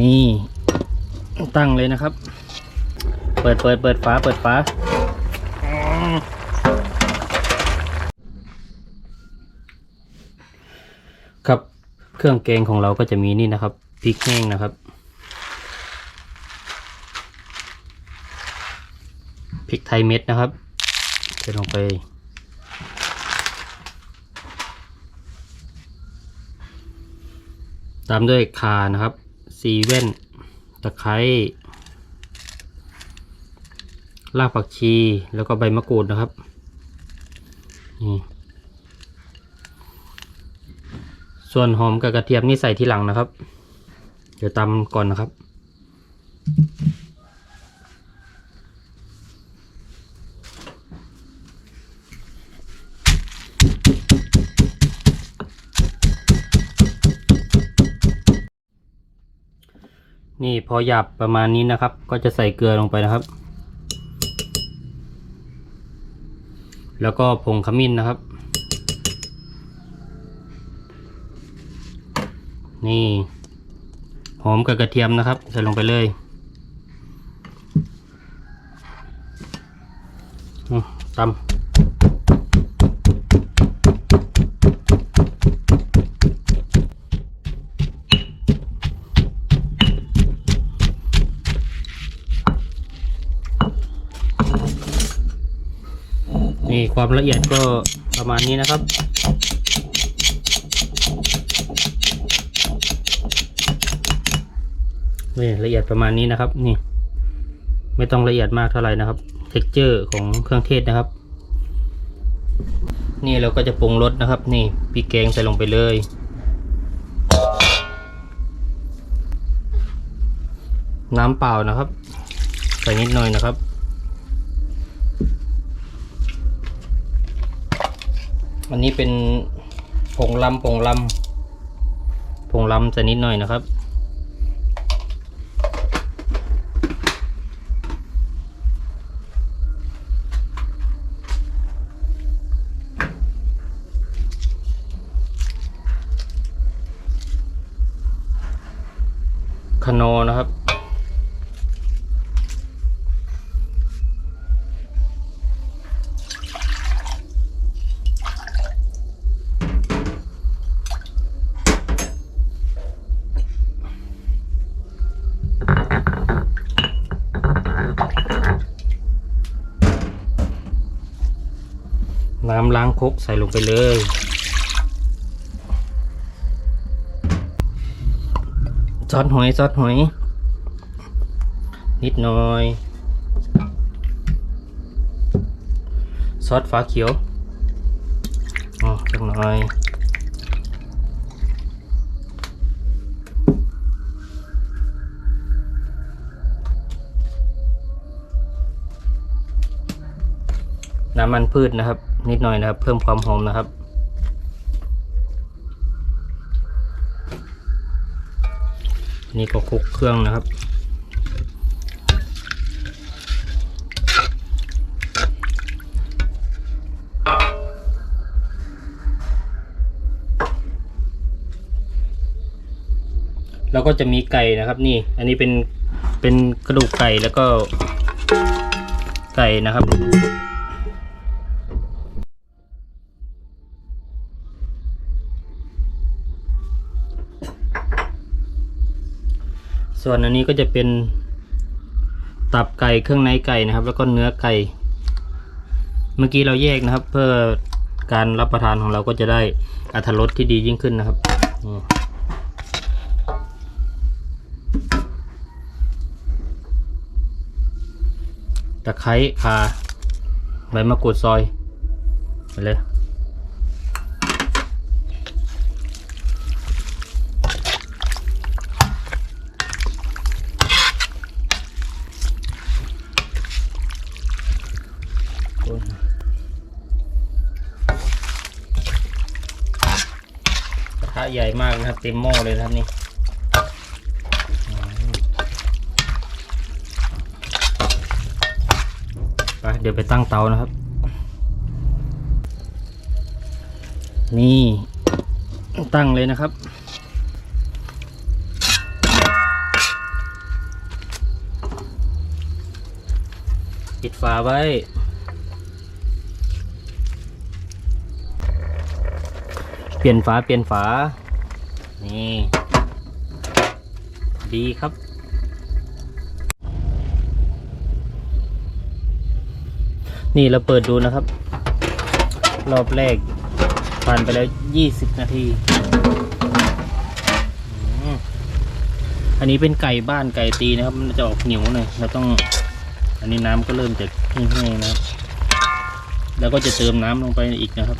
นี่ ตั้งเลยนะครับ เปิดเปิดเปิดฝาเปิดฝาครับเครื่องแกงของเราก็จะมีนี่นะครับพริกแห้งนะครับพริกไทยเม็ดนะครับใส่ลงไป ตามด้วยคานะครับ ซีเว่นตะไคร้รากผักชีแล้วก็ใบมะกรูดนะครับนี่ส่วนหอมกับกระเทียมนี่ใส่ทีหลังนะครับ เดี๋ยวตำก่อนนะครับ นี่พอหยาบประมาณนี้นะครับ ก็จะใส่เกลือลงไปนะครับ แล้วก็ผงขมิ้นนะครับ นี่หอมกับกระเทียมนะครับ ใส่ลงไปเลยอืมตำนี่ ความละเอียดก็ประมาณนี้นะครับ นี่ละเอียดประมาณนี้นะครับ นี่ ไม่ต้องละเอียดมากเท่าไหร่นะครับ เท็กเจอร์ของเครื่องเทศนะครับ นี่เราก็จะปรุงรสนะครับ นี่พริกแกงใส่ลงไปเลยน้ำเปล่านะครับ ใส่นิดหน่อยนะครับ อันนี้เป็นผงลำผงลำผงลำใส่นิดหน่อยนะครับ คโนนะครับ น้ำล้างคกใส่ลงไปเลย ซอสหอย ซอสหอย นิดหน่อย ซอสฟ้าเขียวอ๋อจังหน่อยน้ำมันพืชนะครับ นิดหน่อยนะครับ เพิ่มความหอมนะครับ นี่ก็คลุกเครื่องนะครับแล้วก็จะมีไก่นะครับนี่ อันนี้เป็นเป็นกระดูกไก่แล้วก็ไก่นะครับ ส่วนอันนี้ก็จะเป็นตับไก่เครื่องในไก่นะครับ แล้วก็เนื้อไก่ เมื่อกี้เราแยกนะครับ เพื่อการรับประทานของเราก็จะได้อรรถรสที่ดียิ่งขึ้นนะครับตะไคร้ข่าใบมะกรูดซอยไปเลย นะครับเต็มหม้อเลยครับนี่ไปเดี๋ยวไปตั้งเตานะครับ นี่ตั้งเลยนะครับปิดฝาไว้เปลี่ยนฝาเปลี่ยนฝา นี่ ดีครับนี่เราเปิดดูนะครับ รอบแรก ผ่านไปแล้ว 20 นาที อันนี้เป็นไก่บ้านไก่ตีนะครับ มันจะออกเหนียวหน่อยเราต้อง อันนี้น้ำก็เริ่มจะแห้งๆนะครับ แล้วก็จะเติมน้ำลงไปอีกนะครับ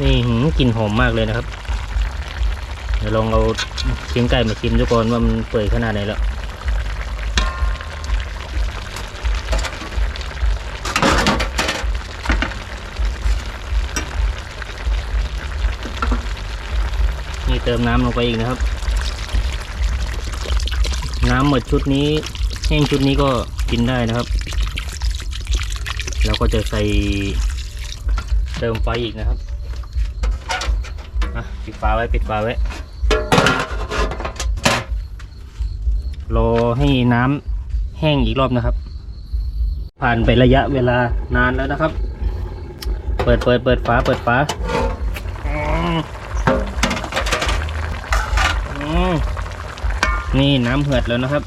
นี่หืมกลิ่นหอมมากเลยนะครับ เดี๋ยวลองเอาชิ้นไก่มาชิมดูก่อนว่ามันเปื่อยขนาดไหนแล้วนี่เติมน้ำลงไปอีกนะครับ น้ำหมดชุดนี้แห้งชุดนี้ก็กินได้นะครับแล้วก็จะใส่เติมไฟอีกนะครับ อะปิดฝาไว้ปิดฝาไว้รอให้น้ำแห้งอีกรอบนะครับ ผ่านไประยะเวลานานแล้วนะครับ เปิดเปิดเปิดฝาเปิดฝาอนี่น้ำเหือดแล้วนะครับ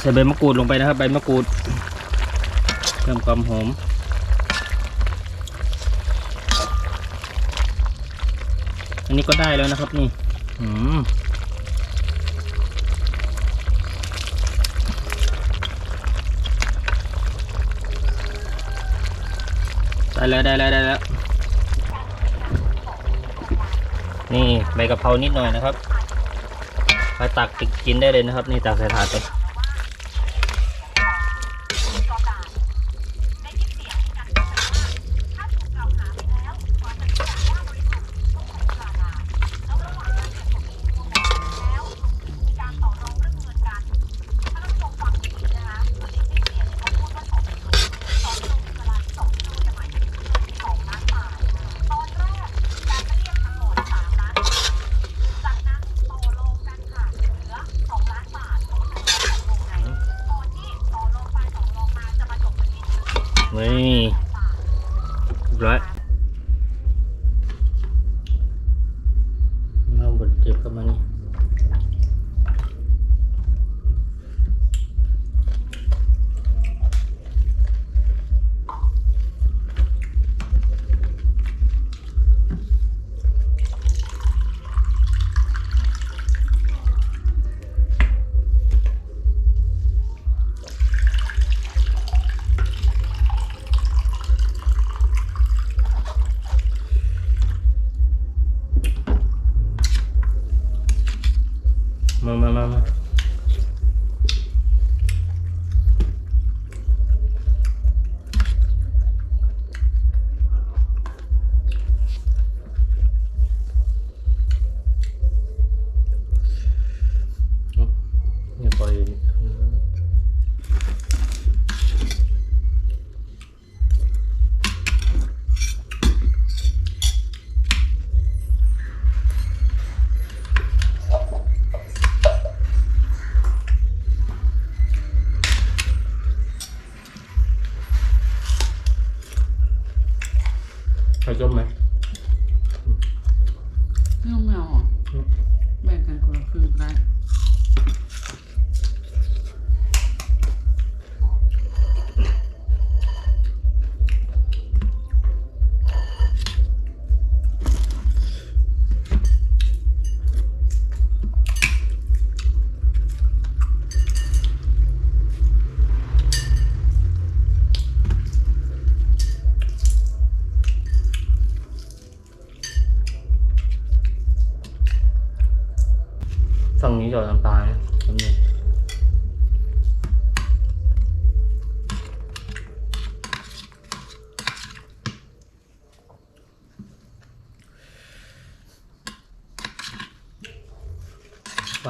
ใส่ใบมะกรูดลงไปนะครับ ใบมะกรูดเพิ่มความหอม อันนี้ก็ได้แล้วนะครับนี่อืมได้แล้วได้แล้วได้แล้ว นี่ใบกะเพรานิดหน่อยนะครับไปตักกินได้เลยนะครับ นี่ตักใส่ถาดไป นี่เรียบร้อย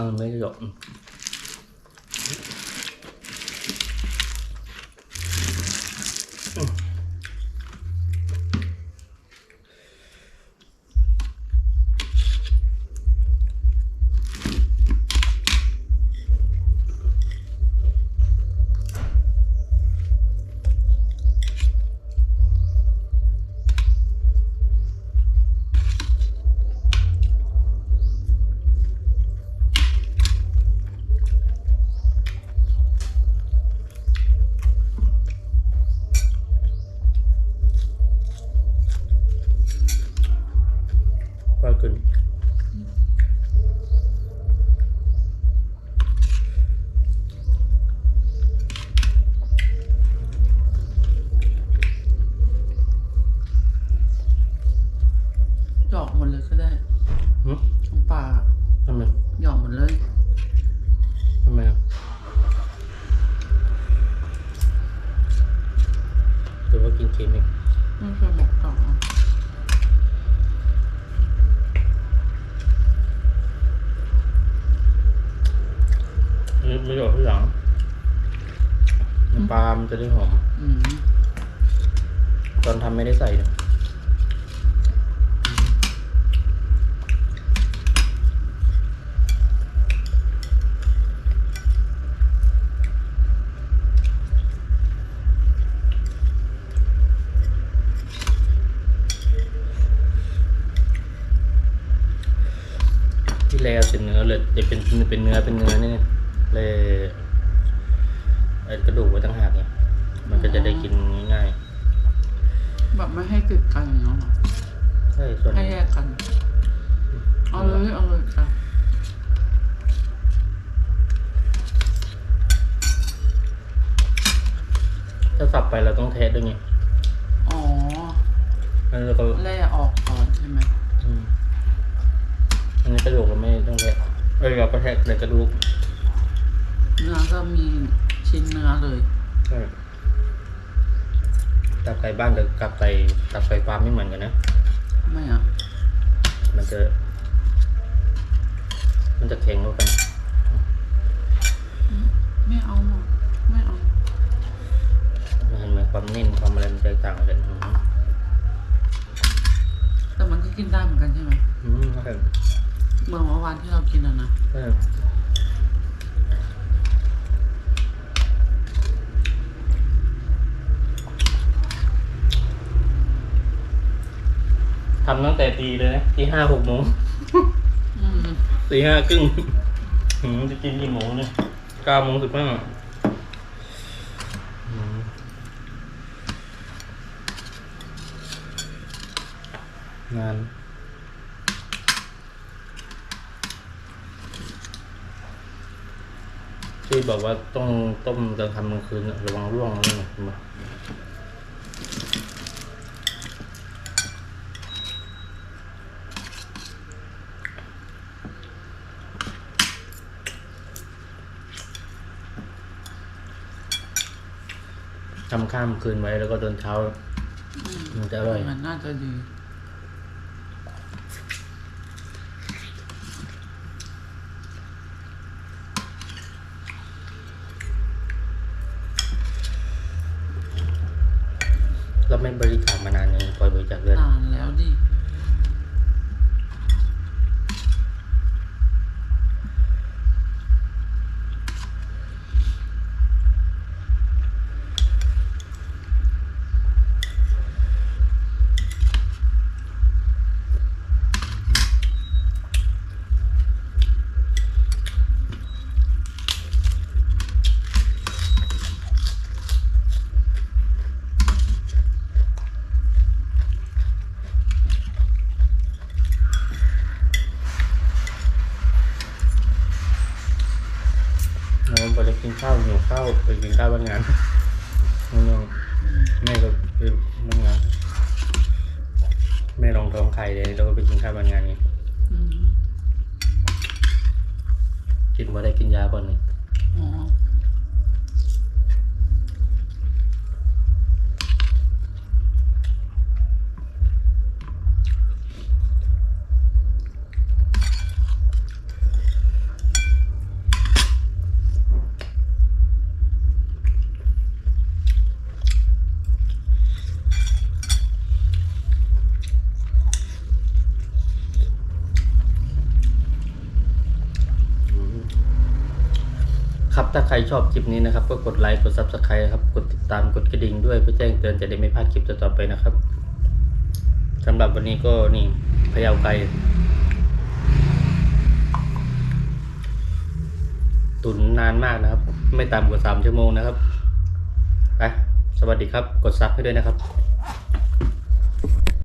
ฝั่งไม่ หยดไม่หยดที่หลังน้ำปลามันจะได้หอม อืมตอนทำไม่ได้ใส่เลยที่แล้วเป็นเนื้อเลยจะเป็นเป็นเนื้อเป็นเนื้อนี่ เลยกระดูกไว้ตั้งหากไงมันก็จะได้กินง่ายๆแบบไม่ให้ติดกันเนาะใช่ส่วนให้แยกกันเอาเลยเอาเลยค่ะถ้าสับไปเราต้องแทะด้วยไงอ๋อแล้วเราก็แล่ออกก่อนใช่ไหมอืมอันนี้กระดูกเราไม่ต้องแทะเอ้ยเราก็แทะแต่กระดูก เนื้อก็มีชิ้นเนื้อเลยใช่ตับไก่บ้านกับกับไก่ตับไก่ฟาร์มไม่เหมือนกันนะ ไม่อะมันจะ มันจะแข็งกว่ากัน ไม่เอาหรอกไม่เอามันเห็นไหมความนิ่มความอะไรมันแตกต่างกันอืมแต่มันก็กินได้เหมือนกันใช่ไหมอืมใช่เมื่อเมื่อวานที่เรากินอะนะ ทำตั้งแต่ตีเลยนะที่ห้าหกโมงอืมตีห้าครึ่งหืมจะกินกี่โมงเนี่ยเก้าโมงสิบห้าอืมงานที่บอกว่าต้องต้มกลางค่ำกลางคืนน่ะระวังร่วงนะเนี่ยเห็นปะ ทำข้ามคืนไว้แล้วก็ตอนเช้าอืมมันจะอร่อย มันน่าจะดีเราไม่บริจาคมานานยังปล่อยบริจาคเลือดนานแล้วดิาวหิวข้าวไปกินข้าวบ้านงานน้องๆแม่ก็ไปบ้านงาน แม่ลองท้องไข่เลยเราก็ไปกินข้าวบ้านงานไงอืมกินมาได้กินยาก่อนนี่อ๋ออื ครับถ้าใครชอบคลิปนี้นะครับ ก็กดไลค์กด subscribe ครับกดติดตามกดกระดิ่งด้วยเพื่อแจ้งเตือนจะได้ไม่พลาดคลิปต่อๆไปนะครับสำหรับวันนี้ก็นี่พยาไก่ตุนนานมากนะครับ ไม่ต่ำกว่าสามชั่วโมงนะครับไปสวัสดีครับ กดซับให้ด้วยนะครับ